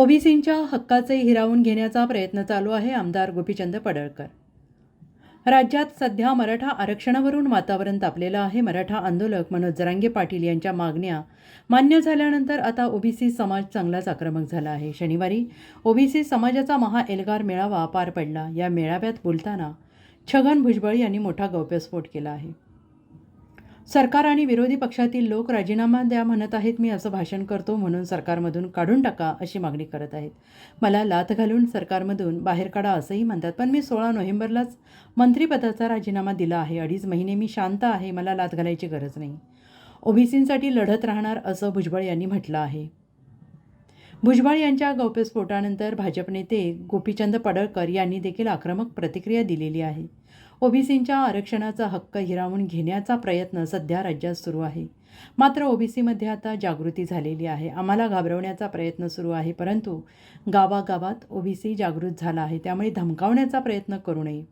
ओबीसींच्या हक्काचे हिरावून घेण्याचा प्रयत्न चालू आहे आमदार गोपीचंद पडळकर. राज्यात सध्या मराठा आरक्षणावरून वातावरण तापलेलं आहे. मराठा आंदोलक मनोज जरांगे पाटील यांच्या मागण्या मान्य झाल्यानंतर आता ओबीसी समाज चांगलाच आक्रमक झाला आहे. शनिवारी ओबीसी समाजाचा महा एल्गार मेळावा पार पडला. या मेळाव्यात बोलताना छगन भुजबळ यांनी मोठा गौप्यस्फोट केला आहे. सरकार आणि विरोधी पक्षातील लोक राजीनामा द्या म्हणत आहेत मी असं भाषण करतो म्हणून सरकारमधून काढून टाका अशी मागणी करत आहेत. मला लाथ घालून सरकारमधून बाहेर काढा असंही म्हणतात. पण मी सोळा नोव्हेंबरलाच मंत्रिपदाचा राजीनामा दिला आहे. अडीच महिने मी शांत आहे मला लाथ घालायची गरज नाही. ओबीसींसाठी लढत राहणार असं भुजबळ यांनी म्हटलं आहे. भुजबळ यांच्या गौप्यस्फोटानंतर भाजप नेते गोपीचंद पडळकर यांनी देखील आक्रमक प्रतिक्रिया दिलेली आहे. ओबीसींच्या आरक्षणाचा हक्क हिरावून घेण्याचा प्रयत्न सध्या राज्यात सुरू आहे. मात्र ओबीसीमध्ये आता जागृती झालेली आहे. आम्हाला घाबरवण्याचा प्रयत्न सुरू आहे परंतु गावागावात ओबीसी जागृत झाला आहे त्यामुळे धमकावण्याचा प्रयत्न करू नये.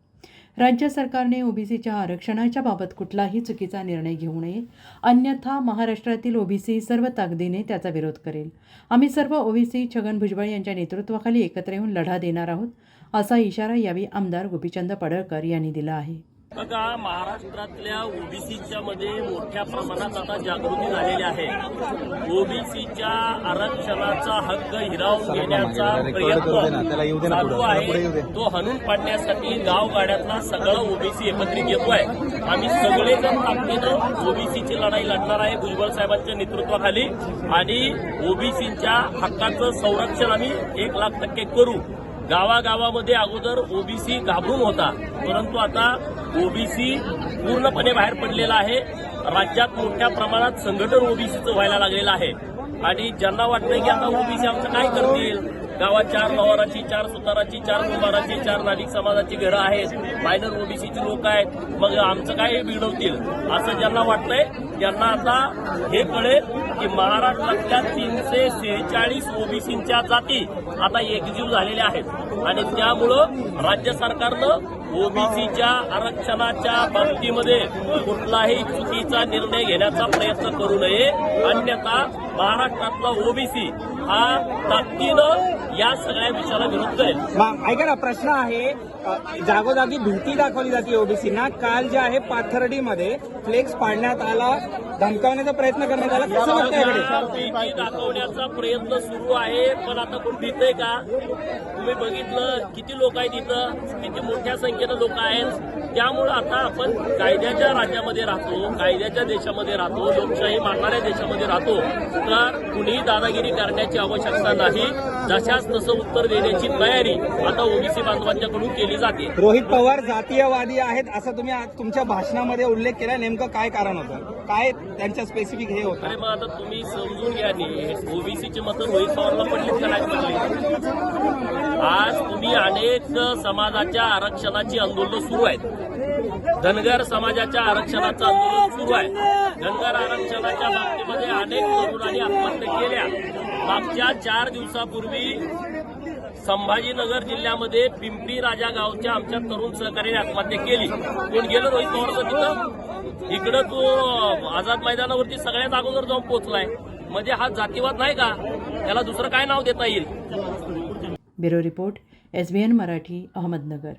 राज्य सरकारने ओबीसीच्या आरक्षणाच्या बाबत कुठलाही चुकीचा निर्णय घेऊ नये. अन्यथा महाराष्ट्रातील ओबीसी सर्व ताकदीने त्याचा विरोध करेल. आम्ही सर्व ओबीसी छगन भुजबळ यांच्या नेतृत्वाखाली एकत्र येऊन लढा देणार आहोत असा इशारा यावेळी आमदार गोपीचंद पडळकर यांनी दिला आहे. बघा महाराष्ट्रातल्या ओबीसीच्या मध्ये मोठ्या प्रमाणात आता जागृती झालेली आहे. ओबीसीच्या आरक्षणाचा हक्क हिरावून घेण्याचा प्रयत्न चालू आहे. तो हणून पाडण्यासाठी गावगाड्यातला सगळं ओबीसी एकत्रित येतोय. आम्ही सगळेजण ताकदीनं ओबीसीची लढाई लढणार आहे भुजबळ साहेबांच्या नेतृत्वाखाली. आणि ओबीसीच्या हक्काचं संरक्षण आम्ही एक लाख टक्के करू. गावागावामध्ये अगोदर ओबीसी घाबरून होता. परंतु आता ओबीसी पूर्णपणे बाहेर पडलेला आहे. राज्यात मोठ्या प्रमाणात संघटन ओबीसीचं व्हायला लागलेलं आहे. आणि ज्यांना वाटतं की आता ओबीसी आमचं काय करतील? गावात चार पवाराची चार सुताराची चार कुंभाराची चार नागरिक समाजाची घरं आहेत. मायनर ओबीसीची लोक आहेत. मग आमचं काय हे बिघडवतील? असं ज्यांना वाटतंय त्यांना आता हे कळेल की महाराष्ट्रातल्या तीनशे सेहेचाळीस ओबीसींच्या जाती आता एकजीव झालेल्या आहेत. आणि त्यामुळं राज्य सरकारनं ओबीसीच्या आरक्षणाच्या बाबतीमध्ये कुठलाही चुकीचा निर्णय घेण्याचा प्रयत्न करू नये. अन्यथा महाराष्ट्रातला ओबीसी हा ताकदीनं या सगळ्या विषयाला विरोध करेल ऐका ना प्रश्न आहे जागोजागी भीती दाखवली जाते ओबीसीना. काल जे आहे पाथर्डीमध्ये फ्लेक्स पाडण्यात आला धमकावण्याचा प्रयत्न करण्यात आला. कसं वाटतं दाखवण्याचा प्रयत्न सुरू आहे पण आता कोण भीतय का? तुम्ही बघितलं किती लोक आहेत इथं? किती मोठ्या संख्येनं लोक आहेत? त्यामुळं आता आपण कायद्याच्या राज्यामध्ये राहतो कायद्याच्या देशामध्ये राहतो लोकशाही मानणाऱ्या देशामध्ये राहतो. तर कुणीही दादागिरी करण्याची आवश्यकता नाही. जशाच तसं उत्तर देण्याची तयारी आता ओबीसी बांधवांच्याकडून केली जाते. रोहित पवार जातीयवादी आहेत असं तुम्ही आज तुमच्या भाषणामध्ये उल्लेख केला. नेमकं काय कारण होतं? काय त्यांच्या स्पेसिफिक हे होतं? अरे मग आता तुम्ही समजून घ्या ओबीसीचे मत मतं रोहित पवारला पडले नाही आज तुम्ही अनेक समाजाच्या आरक्षणाची आंदोलनं सुरू आहेत. धनगर समाजाच्या आरक्षणाचं आंदोलन सुरू आहे. धनगर आरक्षणाच्या बाबतीमध्ये अनेक तरुणांनी आत्महत्या केल्या. मागच्या चार दिवसापूर्वी संभाजीनगर जिल्ह्यामध्ये पिंपरी राजा गावच्या आमच्या तरुण सहकार्याने आत्महत्या केली. कोण गेलं रोहित पवारचं तिथं? इकडं तो आझाद मैदानावरती सगळ्यात अगोदर जाऊन पोहोचलाय. म्हणजे हा जातीवाद नाही का? त्याला दुसरं काय नाव देता येईल? Bureau report S B N Marathi Ahmednagar.